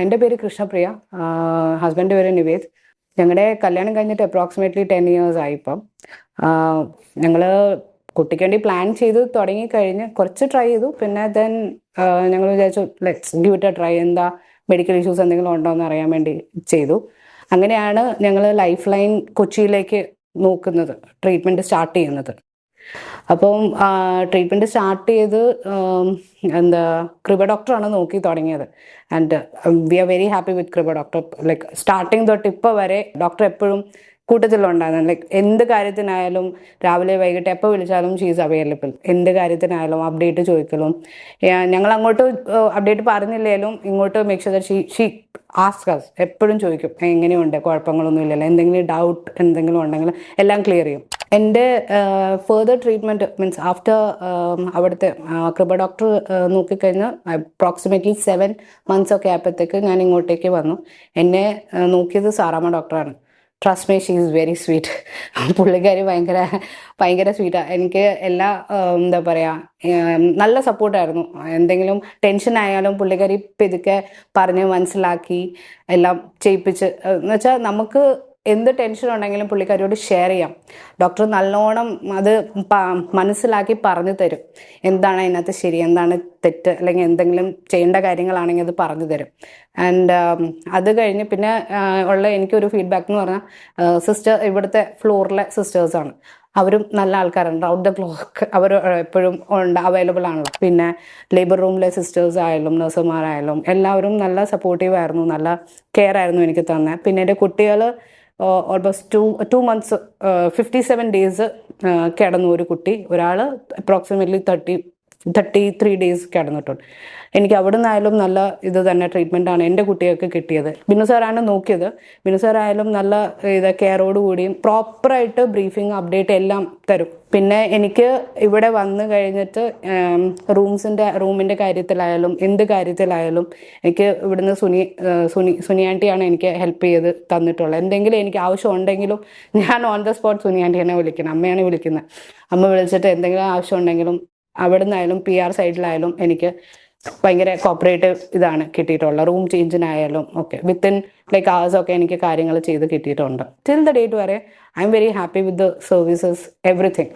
എന്റെ പേര് കൃഷ്ണപ്രിയ. ഹസ്ബൻഡ് പേര് നിവേദ്. ഞങ്ങളുടെ കല്യാണം കഴിഞ്ഞിട്ട് അപ്രോക്സിമേറ്റ്ലി ടെൻ ഇയേഴ്സ് ആയി ഇപ്പം. ഞങ്ങൾ കുട്ടിക്ക് വേണ്ടി പ്ലാൻ ചെയ്ത് തുടങ്ങി കഴിഞ്ഞ് കുറച്ച് ട്രൈ ചെയ്തു. പിന്നെ ദെൻ ഞങ്ങൾ വിചാരിച്ചു let's give it a try എന്താ മെഡിക്കൽ ഇഷ്യൂസ് എന്തെങ്കിലും ഉണ്ടോ എന്ന് അറിയാൻ വേണ്ടി ചെയ്തു. അങ്ങനെയാണ് ഞങ്ങൾ ലൈഫ് ലൈൻ കൊച്ചിയിലേക്ക് നോക്കുന്നത് ട്രീറ്റ്മെന്റ് സ്റ്റാർട്ട് ചെയ്യുന്നത്. അപ്പം ട്രീറ്റ്മെന്റ് സ്റ്റാർട്ട് ചെയ്ത് എന്താ കൃപ ഡോക്ടറാണ് നോക്കി തുടങ്ങിയത്. And we are very happy with Kripa doctor like starting തൊട്ട് ഇപ്പോൾ വരെ ഡോക്ടർ എപ്പോഴും കൂട്ടത്തിലുണ്ടായിരുന്നു. ലൈക്ക് എന്ത് കാര്യത്തിനായാലും രാവിലെ വൈകിട്ട് എപ്പോൾ വിളിച്ചാലും ഷീസ് അവൈലബിൾ എന്ത് കാര്യത്തിനായാലും അപ്ഡേറ്റ് ചോദിക്കലും. ഞങ്ങൾ അങ്ങോട്ട് അപ്ഡേറ്റ് പറഞ്ഞില്ലേലും ഇങ്ങോട്ട് make sure she she asks എപ്പോഴും ചോദിക്കും എങ്ങനെയുണ്ട്? കുഴപ്പങ്ങളൊന്നും ഇല്ലല്ലോ എന്തെങ്കിലും ഡൗട്ട് എന്തെങ്കിലും ഉണ്ടെങ്കിൽ എല്ലാം ക്ലിയർ ചെയ്യും. എന്റെ ഫെർദർ ട്രീറ്റ്മെന്റ് മീൻസ് ആഫ്റ്റർ അവിടുത്തെ കൃപ ഡോക്ടർ നോക്കിക്കഴിഞ്ഞ് അപ്രോക്സിമേറ്റ്ലി സെവൻ മന്ത്സ് ഒക്കെ ആയപ്പോഴത്തേക്ക് ഞാൻ ഇങ്ങോട്ടേക്ക് വന്നു. എന്നെ നോക്കിയത് സാറാമ്മ ഡോക്ടറാണ് trust me she is very sweet പുള്ളിക്കാരി ഭയങ്കര ഭയങ്കര സ്വീറ്റാണ് എനിക്ക് എല്ലാ എന്താ പറയുക നല്ല സപ്പോർട്ടായിരുന്നു എന്തെങ്കിലും ടെൻഷൻ ആയാലും പുള്ളിക്കാരി പെതുക്കെ പറഞ്ഞ് മനസ്സിലാക്കി എല്ലാം ചെയ്യിപ്പിച്ച് എന്ന് വെച്ചാൽ നമുക്ക് എന്ത് ടെൻഷൻ ഉണ്ടെങ്കിലും പുള്ളിക്കാരിയോട് ഷെയർ ചെയ്യാം. ഡോക്ടർ നല്ലോണം അത് മനസ്സിലാക്കി പറഞ്ഞു തരും. എന്താണ് അതിനകത്ത് ശരി എന്താണ് തെറ്റ് അല്ലെങ്കിൽ എന്തെങ്കിലും ചെയ്യേണ്ട കാര്യങ്ങളാണെങ്കിൽ അത് പറഞ്ഞു തരും. ആൻഡ് അത് കഴിഞ്ഞ് പിന്നെ ഉള്ള എനിക്കൊരു ഫീഡ്ബാക്ക് എന്ന് പറഞ്ഞാൽ സിസ്റ്റർ ഇവിടുത്തെ ഫ്ലോറിലെ സിസ്റ്റേഴ്സാണ് അവരും നല്ല ആൾക്കാരാണ്. ഔട്ട് ദ ക്ലോക്ക് അവർ എപ്പോഴും ഉണ്ട് അവൈലബിൾ ആണല്ലോ. പിന്നെ ലേബർ റൂമിലെ സിസ്റ്റേഴ്സ് ആയാലും നഴ്സുമാരായാലും എല്ലാവരും നല്ല സപ്പോർട്ടീവ് ആയിരുന്നു നല്ല കെയർ ആയിരുന്നു എനിക്ക് തന്നെ. പിന്നെ എന്റെ കുട്ടികൾ almost to two months fifty seven days കിടന്നു ഒരു കുട്ടി. ഒരാൾ approximately thirty thirty three days കിടന്നിട്ടുണ്ട് എനിക്ക് അവിടെ നിന്നായാലും നല്ല ഇത് തന്നെ ട്രീറ്റ്മെന്റ് ആണ് എന്റെ കുട്ടികൾക്ക് കിട്ടിയത്. ബിനു സാറാണ് നോക്കിയത്. ബിനു സാറായാലും നല്ല ഇത് കെയറോട് കൂടിയും പ്രോപ്പറായിട്ട് ബ്രീഫിംഗ് അപ്ഡേറ്റ് എല്ലാം തരും. പിന്നെ എനിക്ക് ഇവിടെ വന്നു കഴിഞ്ഞിട്ട് റൂംസിന്റെ റൂമിന്റെ കാര്യത്തിലായാലും എന്ത് കാര്യത്തിലായാലും എനിക്ക് ഇവിടുന്ന് സുനി സുനി സുനിയാണ്ടിയാണ് എനിക്ക് ഹെൽപ്പ് ചെയ്ത് തന്നിട്ടുള്ളത്. എന്തെങ്കിലും എനിക്ക് ആവശ്യം ഉണ്ടെങ്കിലും ഞാൻ ഓൺ ദ സ്പോട്ട് സുനിയാന്റിനെ വിളിക്കണം. അമ്മയാണ് വിളിക്കുന്നത്. അമ്മ വിളിച്ചിട്ട് എന്തെങ്കിലും ആവശ്യം ഉണ്ടെങ്കിലും അവിടെ നിന്നായാലും പി ആർ സൈഡിലായാലും എനിക്ക് ഭയങ്കര കോപ്പറേറ്റീവ് ഇതാണ് കിട്ടിയിട്ടുള്ളത് റൂം ചേഞ്ചിനായാലും ഒക്കെ. വിത്തിൻ ലൈക്ക് അവേഴ്സ് ഒക്കെ എനിക്ക് കാര്യങ്ങൾ ചെയ്ത് കിട്ടിയിട്ടുണ്ട്. ടിൽ ദ ഡേറ്റ് വരെ I'm very happy with the services everything